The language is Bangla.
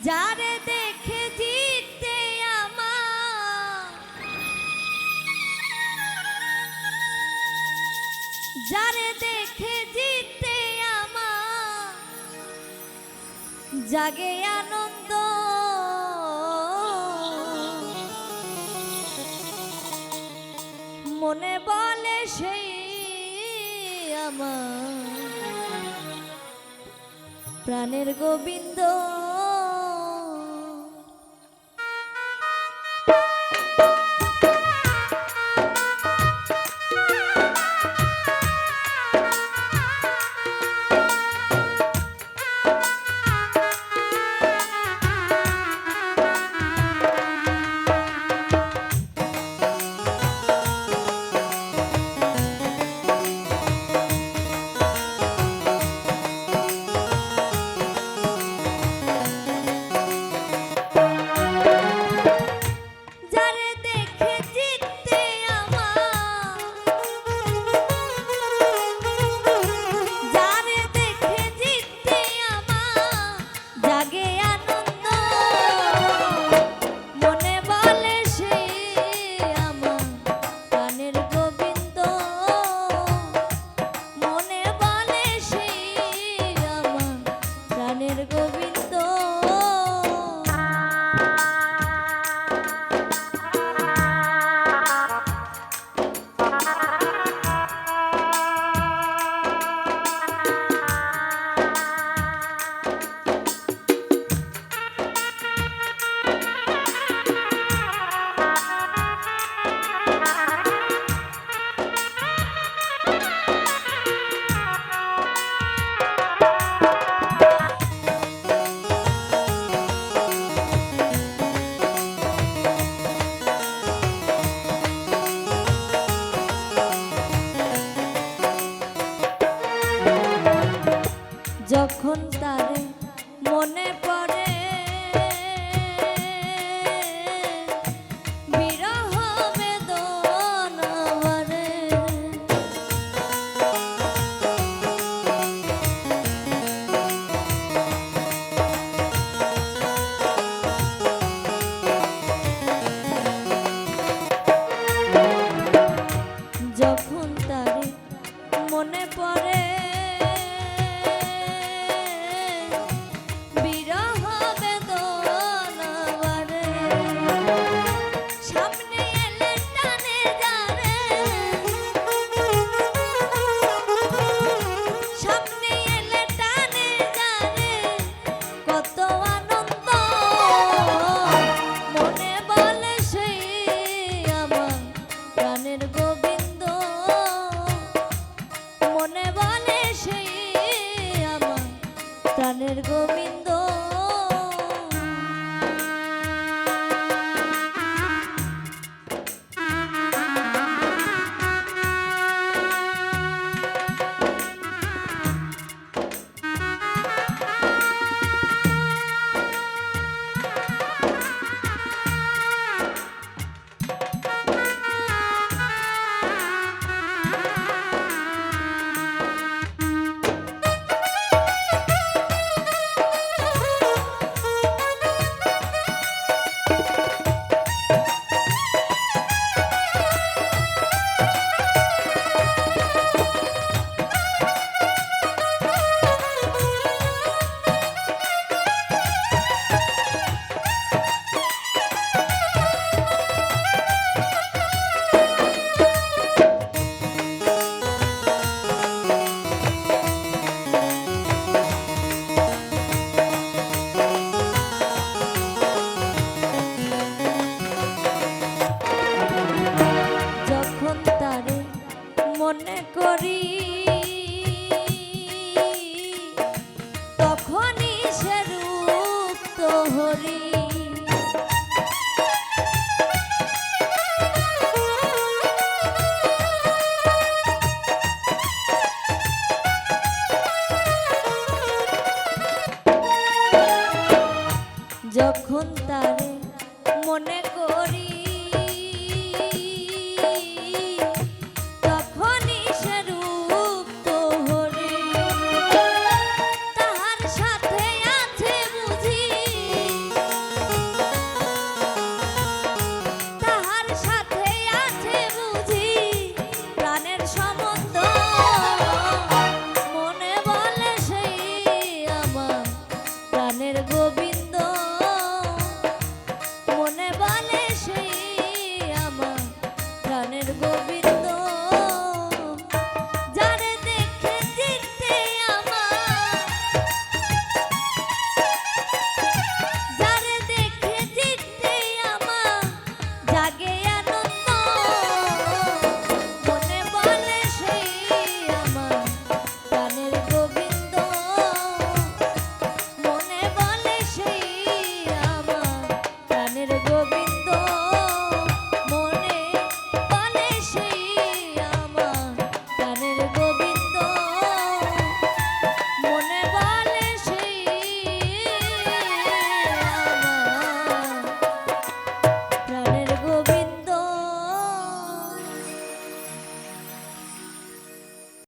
যারে দেখে জিততে আমার। যারে দেখে জিততে আমার। জাগে আনন্দ। মনে বলে সেই আমার। প্রাণের গোবিন্দ।